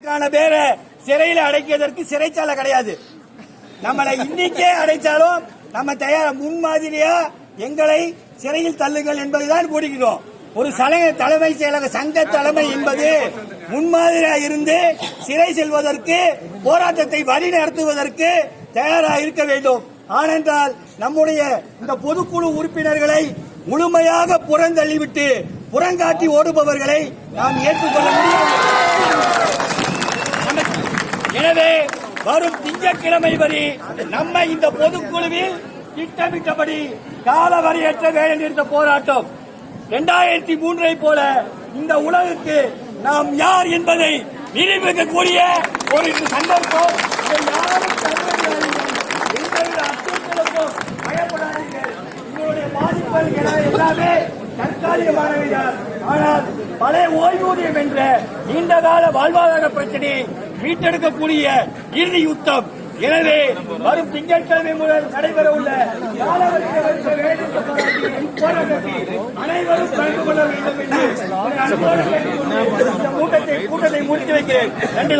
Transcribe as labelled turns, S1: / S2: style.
S1: லட்சக்கணக்கான பேரை சிறையில் அடைக்கிறதற்கு சிறைச்சாலை கிடையாது. நம்மளை இன்னைக்கே அடைச்சாலும் நம்ம தயார முன்மாதிரியா எங்களை சிறையில் தள்ளுங்கள் என்பதுதான் கூறுகிறோம் ஒரு சலக தலைமை செயலக சங்க தலைமை என்பது முன்மாதிரியா இருந்து சிறை செல்வதற்கு போராட்டத்தை வழி நடத்துவதற்கு தயாராக இருக்க வேண்டும். ஆனென்றால் நம்முடைய இந்த பொதுக்குழு உறுப்பினர்களை முழுமையாக புறந்தள்ளிவிட்டு புறங்காட்டி ஓடுபவர்களை நாம் ஏற்றுக்கொள்ள முடியாது. எனவே வரும் திங்கட்கிழமை வரை நம்ம இந்த பொதுக்குழுவில் திட்டமிட்டபடி கால வரையற்ற வேலை நிறுத்த போராட்டம். இரண்டாயிரத்தி மூன்றை போல இந்த உலகுக்கு நாம் யார் என்பதை நிரூபிக்கக்கூடிய ஒரு சந்தர்ப்பம். யாரும் தவறவிடாதீர்கள். எந்தவித எல்லாமே தற்காலிகமானவைதான். ஆனால் பழைய ஓய்வூதியம் என்ற நீண்டகால வாழ்வாதார பிரச்சனையை மீட்டெடுக்கக்கூடிய இறுதி யுத்தம். எனவே வரும் திங்கட்கிழமை முதல் நடைபெற உள்ள அனைவரும் கலந்து கொள்ள வேண்டும் என்று கூட்டத்தை கூட்டத்தை முடித்து வைக்கிறேன். நன்றி